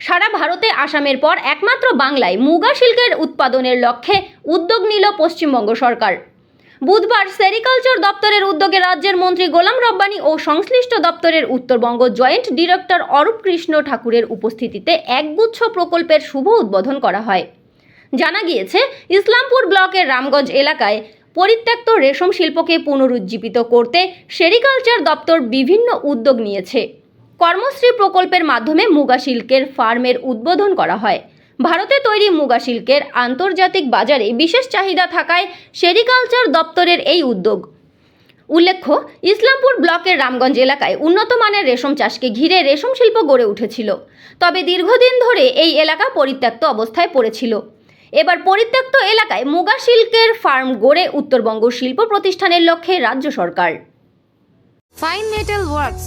সারা ভারতে আসামের পর একমাত্র বাংলায় মুগা শিল্পের উৎপাদনের লক্ষ্যে উদ্যোগ নিল পশ্চিমবঙ্গ সরকার। বুধবার সেরিকালচার দপ্তরের উদ্যোগে রাজ্যের মন্ত্রী গোলাম রব্বানী ও সংশ্লিষ্ট দপ্তরের উত্তরবঙ্গ জয়েন্ট ডিরেক্টর অরূপ কৃষ্ণ ঠাকুরের উপস্থিতিতে একগুচ্ছ প্রকল্পের শুভ উদ্বোধন করা হয়। জানা গিয়েছে, ইসলামপুর ব্লকের রামগঞ্জ এলাকায় পরিত্যক্ত রেশম শিল্পকে পুনরুজ্জীবিত করতে সেরিকালচার দপ্তর বিভিন্ন উদ্যোগ নিয়েছে। কর্মশ্রী প্রকল্পের মাধ্যমে মুগা শিল্পের ফার্মের উদ্বোধন করা হয়। ভারতে তৈরি মুগা শিল্পের আন্তর্জাতিক বাজারে বিশেষ চাহিদা থাকায় সেরিকালচার দপ্তরের এই উদ্যোগ। উল্লেখ্য, ইসলামপুর ব্লকের রামগঞ্জ এলাকায় উন্নত মানের রেশম চাষকে ঘিরে রেশম শিল্প গড়ে উঠেছিল। তবে দীর্ঘদিন ধরে এই এলাকা পরিত্যক্ত অবস্থায় পড়েছিল। এবার পরিত্যক্ত এলাকায় মুগা শিল্পের ফার্ম গড়ে উত্তরবঙ্গ শিল্প প্রতিষ্ঠানের লক্ষ্যে রাজ্য সরকার। ফাইন মেটাল ওয়ার্কস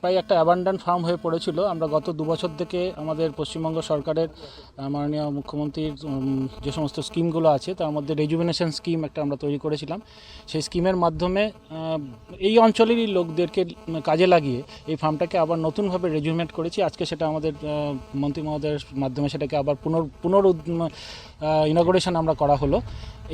প্রায় একটা অ্যাবান্ডান্ট ফার্ম হয়ে পড়েছিল। আমরা গত দু বছর থেকে আমাদের পশ্চিমবঙ্গ সরকারের মাননীয় মুখ্যমন্ত্রীর যে সমস্ত স্কিমগুলো আছে, তার মধ্যে রেজুভিনেশন স্কিম একটা আমরা তৈরি করেছিলাম। সেই স্কিমের মাধ্যমে এই অঞ্চলেরই লোকদেরকে কাজে লাগিয়ে এই ফার্মটাকে আবার নতুনভাবে রেজুভেট করেছি। আজকে সেটা আমাদের মন্ত্রী মহোদয়ের মাধ্যমে সেটাকে আবার পুনর পুনর ইনগ্রেশন আমরা করা হলো।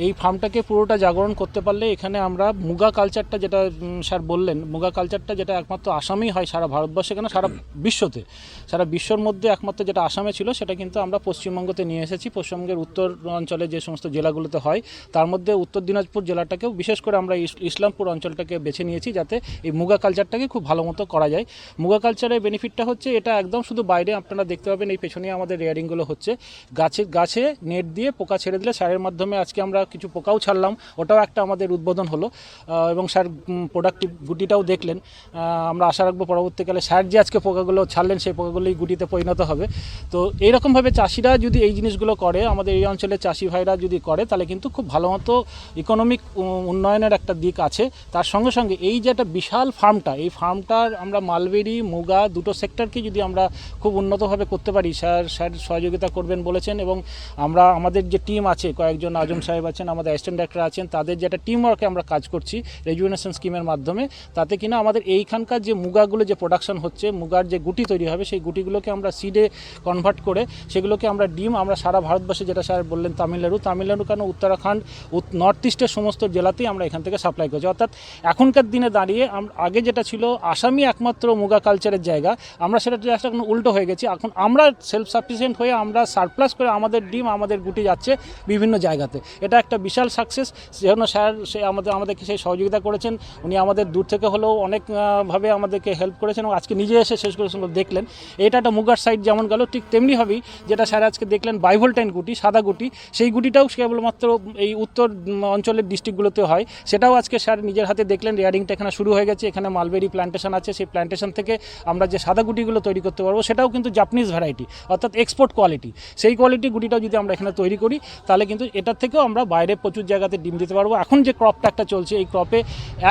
এই ফার্মটাকে পুরোটা জাগরণ করতে পারলে এখানে আমরা মুগা কালচারটা যেটা স্যার বললেন, মুগা কালচারটা যেটা একমাত্র আসামেই হয় সারা ভারতবর্ষে কেন? সারা বিশ্বতে। সারা বিশ্বর মধ্যে একমাত্র যেটা আসামে ছিল সেটা কিন্তু আমরা পশ্চিমবঙ্গতে নিয়ে এসেছি। পশ্চিমবঙ্গের উত্তর অঞ্চলে যে সমস্ত জেলাগুলোতে হয় তার মধ্যে উত্তর দিনাজপুর জেলাটাকেও বিশেষ করে আমরা ইসলামপুর অঞ্চলটাকে বেছে নিয়েছি যাতে এই মুগা কালচারটাকে খুব ভালো মতো করা যায়। মুগা কালচারের বেনিফিটটা হচ্ছে এটা একদম শুধু বাইরে আপনারা দেখতে পাবেন এই পেছনে আমাদের রেয়ারিংগুলো হচ্ছে। গাছে গাছে নেট দিয়ে পোকা ছেড়ে দিলে সারের মাধ্যমে আজকে আমরা কিছু পোকাও ছাড়লাম ওটাও একটা আমাদের উদ্বোধন হলো। এবং স্যার প্রোডাক্টিভ গুটিটাও দেখলেন। আমরা আশা রাখব পরবর্তীকালে স্যার যে আজকে পোকাগুলো ছাড়লেন, সেই পোকাগুলোই গুটিতে পরিণত হবে। তো এইরকমভাবে চাষিরা যদি এই জিনিসগুলো করে, আমাদের এই অঞ্চলের চাষি ভাইরা যদি করে, তাহলে কিন্তু খুব ভালো মতো ইকোনমিক উন্নয়নের একটা দিক আছে। তার সঙ্গে সঙ্গে এই যে একটা বিশাল ফার্মটা, এই ফার্মটার আমরা মালবেরি, মুগা দুটো সেক্টরকে যদি আমরা খুব উন্নতভাবে করতে পারি, স্যার স্যার সহযোগিতা করবেন বলেছেন এবং আমরা, আমাদের যে টিম আছে, কয়েকজন আজম সাহেব আছেন, আমাদের অ্যাসিস্ট্যান্ট ডাক্তার আছেন, তাদের যে একটা টিম ওয়ার্কে আমরা কাজ করছি রেজুনেশন স্কিমের মাধ্যমে। তাতে কিনা আমাদের এইখানকার যে মুগাগুলো যে প্রোডাকশন হচ্ছে মুগার যে গুটি তৈরি হবে সেই গুটিগুলোকে আমরা সিডে কনভার্ট করে সেগুলোকে আমরা ডিম আমরা সারা ভারতবর্ষে যেটা স্যার বললেন তামিলনাড়ু তামিলনাড়ু কেন উত্তরাখণ্ড নর্থ ইস্টের সমস্ত জেলাতেই আমরা এখান থেকে সাপ্লাই করছি। অর্থাৎ এখনকার দিনে দাঁড়িয়ে আগে যেটা ছিল আসামি একমাত্র মুগা কালচারের জায়গা আমরা সেটা just এখন উল্টো হয়ে গেছি। এখন আমরা সেলফ সাফিসিয়েন্ট হয়ে আমরা সারপ্লাস করে আমাদের ডিম আমাদের গুটি যাচ্ছে বিভিন্ন জায়গাতে। এটা একটা বিশাল সাকসেস যেন স্যার সে আমাদের আমাদেরকে সেই সহযোগিতা করেছেন। উনি আমাদের দূর থেকে হলেও অনেক আহ, ভাবে আমাদেরকে হেল্প করেছেন এবং আজকে নিজে এসে শেষ করে দেখলেন। এটা একটা মুগার সাইড যেমন গেল, ঠিক তেমনিভাবেই যেটা স্যার আজকে দেখলেন বাইভোল্টাইন গুটি, সাদা গুটি। সেই গুটিটাও কেবলমাত্র এই উত্তর অঞ্চলের ডিস্ট্রিক্টগুলোতে হয়। সেটাও আজকে স্যার নিজের হাতে দেখলেন রেয়ারিংটা এখানে শুরু হয়ে গেছে। এখানে মালবেরি প্ল্যান্টেশন আছে, সেই প্ল্যান্টেশন থেকে আমরা যে সাদা গুটিগুলো তৈরি করতে পারব, সেটাও কিন্তু জাপানিজ ভ্যারাইটি অর্থাৎ এক্সপোর্ট কোয়ালিটি সেই কোয়ালিটি গুটিটাও যদি আমরা এখানে তৈরি করি, তাহলে কিন্তু এটার থেকেও আমরা বাইরে প্রচুর জায়গাতে ডিম দিতে পারব। এখন যে ক্রপটা একটা চলছে, এই ক্রপে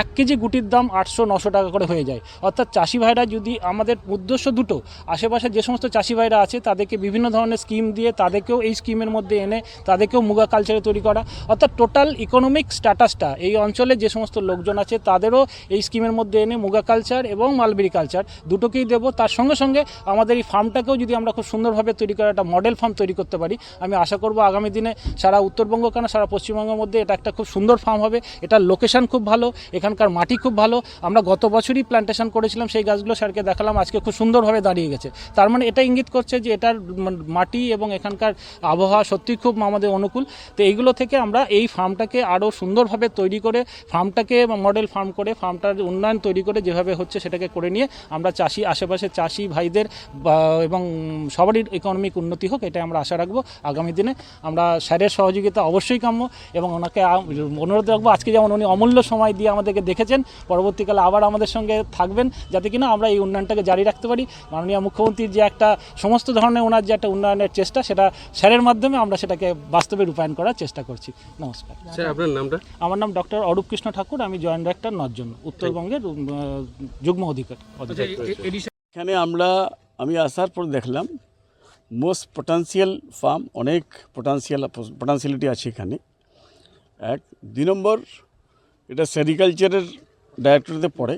এক কেজি গুটির দাম আটশো নশো টাকা করে হয়ে যায়। অর্থাৎ চাষি ভাইরা যদি আমাদের উদ্দেশ্য দুটো, আশেপাশে যে সমস্ত চাষি ভাইরা আছে, তাদেরকে বিভিন্ন ধরনের স্কিম দিয়ে তাদেরকেও এই স্কিমের মধ্যে এনে তাদেরকেও মুগা কালচারে তৈরি করা। অর্থাৎ টোটাল ইকোনমিক স্ট্যাটাসটা এই অঞ্চলে যে সমস্ত লোকজন আছে, তাদেরও এই স্কিমের মধ্যে এনে মুগা কালচার এবং মালবেরি কালচার দুটোকেই দেবো। তার সঙ্গে সঙ্গে আমাদের এই ফার্মটাকেও যদি আমরা খুব সুন্দরভাবে তৈরি করা একটা মডেল ফার্ম তৈরি করতে পারি, আমি আশা করব আগামী দিনে সারা উত্তরবঙ্গ কেন, সারা পশ্চিমবঙ্গের মধ্যে এটা একটা খুব সুন্দর ফার্ম হবে। এটার লোকেশন খুব ভালো, এখানকার মাটি খুব ভালো। আমরা গত বছরই প্ল্যান্টেশন করেছিলাম, সেই গাছগুলো স্যারকে দেখালাম, আজকে খুব সুন্দরভাবে দাঁড়িয়ে গেছে। তার মানে এটা ইঙ্গিত করছে যে এটার মাটি এবং এখানকার আবহাওয়া সত্যি খুব আমাদের অনুকূল। তো এইগুলো থেকে আমরা এই ফার্মটাকে আরও সুন্দরভাবে তৈরি করে, ফার্মটাকে মডেল ফার্ম করে, ফার্মটার উন্নয়ন তৈরি করে যেভাবে হচ্ছে সেটাকে করে নিয়ে আমরা চাষি আশেপাশে চাষি ভাইদের এবং সবারই ইকোনমিক উন্নতি হোক এটা আমরা আশা রাখব আগামী দিনে। আমরা স্যারের সহযোগিতা অবশ্যই কাম্য এবং ওনাকে অনুরোধ রাখব, আজকে যেমন উনি অমূল্য সময় দিয়ে আমাদেরকে দেখেছেন, পরবর্তীকালে আবার আমাদের সঙ্গে থাকবেন। রাখবেন যাতে কিনা আমরা এই উন্নয়নটাকে জারি রাখতে পারি। মাননীয় মুখ্যমন্ত্রীর যে একটা সমস্ত ধরনের ওনার যে একটা উন্নয়নের চেষ্টা সেটা স্যারের মাধ্যমে আমরা সেটাকে বাস্তবে রূপায়ণ করার চেষ্টা করছি। নমস্কার। স্যার আপনার নামটা? আমার নাম ডক্টর অরূপ কৃষ্ণ ঠাকুর আমি জয়েন্ট ডাইরেক্টর নজন উত্তরবঙ্গের যুগ্ম অধিকার অধিকার। এখানে আমরা আমি আসার পর দেখলাম মোস্ট পটেন্সিয়াল ফার্ম অনেক পটেন্সিয়াল পটেন্সিয়ালিটি আছে এখানে। এক দুই নম্বর এটা সেরিকালচারের ডাইরেক্টরেতে পড়ে।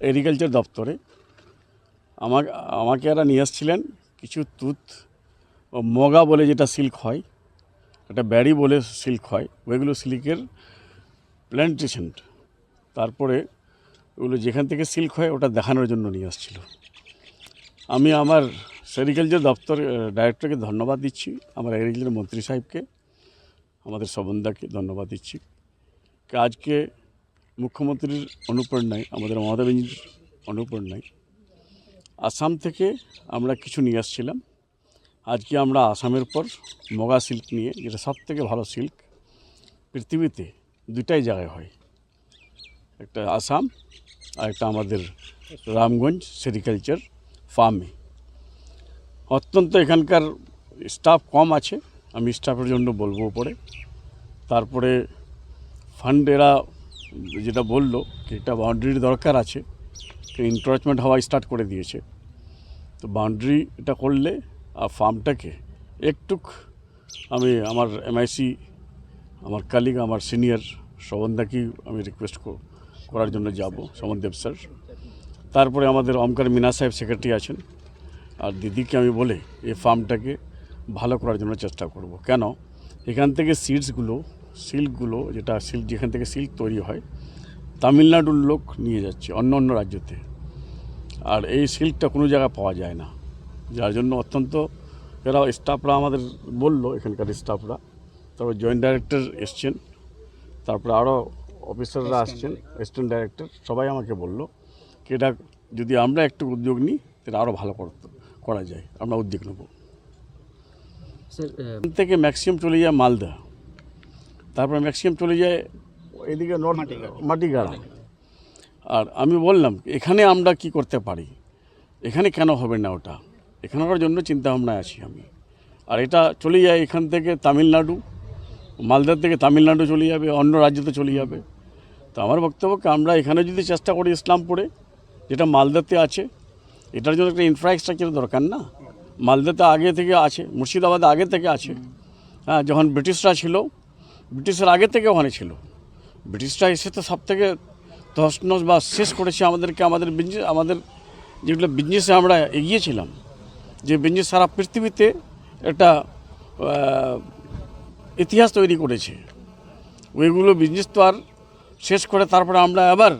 এগ্রিকালচার দপ্তরে। আমাকে আমাকে এরা নিয়ে আসছিলেন কিছু তুত মগা বলে যেটা সিল্ক হয়, একটা ব্যারি বলে সিল্ক হয়, ওইগুলো সিল্কের প্ল্যান্টেশন তারপরে ওগুলো যেখান থেকে সিল্ক হয় ওটা দেখানোর জন্য নিয়ে আসছিল। আমি আমার সেরিকালচার দপ্তর ডাইরেক্টরকে ধন্যবাদ দিচ্ছি, আমার এগ্রিকালচার মন্ত্রী সাহেবকে, আমাদের সবন্দাকে ধন্যবাদ দিচ্ছি। আজকে মুখ্যমন্ত্রীর অনুপ্রেরণায় আমাদের মমতা ব্যানার্জির অনুপ্রেরণায় আসাম থেকে আমরা কিছু নিয়ে আসছিলাম। আজকে আমরা আসামের পর মগা সিল্ক নিয়ে, যেটা সব থেকে ভালো সিল্ক, পৃথিবীতে দুটাই জায়গায় হয়। একটা আসাম, আর একটা আমাদের রামগঞ্জ সেরিকালচার ফার্মে। অত্যন্ত এখানকার স্টাফ কম আছে, আমি স্টাফের জন্য বলব পরে তারপরে ফান্ড এরা যেটা বলল কি একটা বাউন্ডারির দরকার আছে ইনক্রোচমেন্ট হওয়া স্টার্ট করে দিয়েছে। তো বাউন্ডারি এটা করলে আর ফার্মটাকে একটুক আমি আমার এমআইসি আমার কালিগ আমার সিনিয়র শোভনদাকেই আমি রিকোয়েস্ট করার জন্য যাব সমনদেব স্যার তারপরে আমাদের অমকার মিনা সাহেব সেক্রেটারি আছেন, আর দিদিকে আমি বলে এই ফার্মটাকে ভালো করার জন্য চেষ্টা করব। কেন? এখান থেকে সিডসগুলো সিল্কগুলো যেটা সিল্ক যেখান থেকে সিল্ক তৈরি হয় তামিলনাড়ুর লোক নিয়ে যাচ্ছে অন্য অন্য রাজ্যতে। আর এই সিল্কটা কোনো জায়গায় পাওয়া যায় না। যার জন্য অত্যন্ত এরা স্টাফরা আমাদের বলল এখানকার স্টাফরা তারপর জয়েন্ট ডাইরেক্টর এসছেন তারপরে আরও অফিসাররা আসছেন অ্যাসিস্ট্যান্ট ডাইরেক্টর সবাই আমাকে বলল কি এটা যদি আমরা একটু উদ্যোগ নিই তাহলে আরও ভালো করতে করা যায় আমরা উদ্যোগ নেব। স্যার এখান থেকে ম্যাক্সিমাম চলে যায় মালদা। তারপরে ম্যাক্সিমাম চলে যায় এদিকে নর্থ মাটিগাড়া আর আমি বললাম এখানে আমরা কি করতে পারি? এখানে কেন হবে না ওটা? এখানকার জন্য চিন্তা ভাবনায় আছি আমি। আর এটা চলে যায় এখান থেকে তামিলনাড়ু মালদার থেকে তামিলনাড়ু চলে যাবে অন্য রাজ্যতে চলে যাবে। তো আমার বক্তব্য কি আমরা এখানে যদি চেষ্টা করি ইসলামপুরে যেটা মালদাতে আছে এটার জন্য একটা ইনফ্রাস্ট্রাকচার দরকার না? মালদাতে আগে থেকে আছে মুর্শিদাবাদে আগে থেকে আছে। হ্যাঁ যখন ব্রিটিশরা ছিল ব্রিটিশের আগে থেকে ওখানে ছিল। ব্রিটিশরা এসে তো সব থেকে তসনস বা শেষ করেছে আমাদেরকে, আমাদের বিজনেস আমাদের যেগুলো বিজনেসে আমরা এগিয়েছিলাম। যে বিজনেস সারা পৃথিবীতে একটা ইতিহাস তৈরি করেছে। ওইগুলো বিজনেস তো আর শেষ করে তারপরে আমরা আবার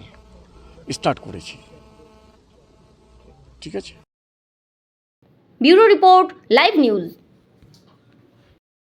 স্টার্ট করেছি। ঠিক আছে? Bureau report, live news.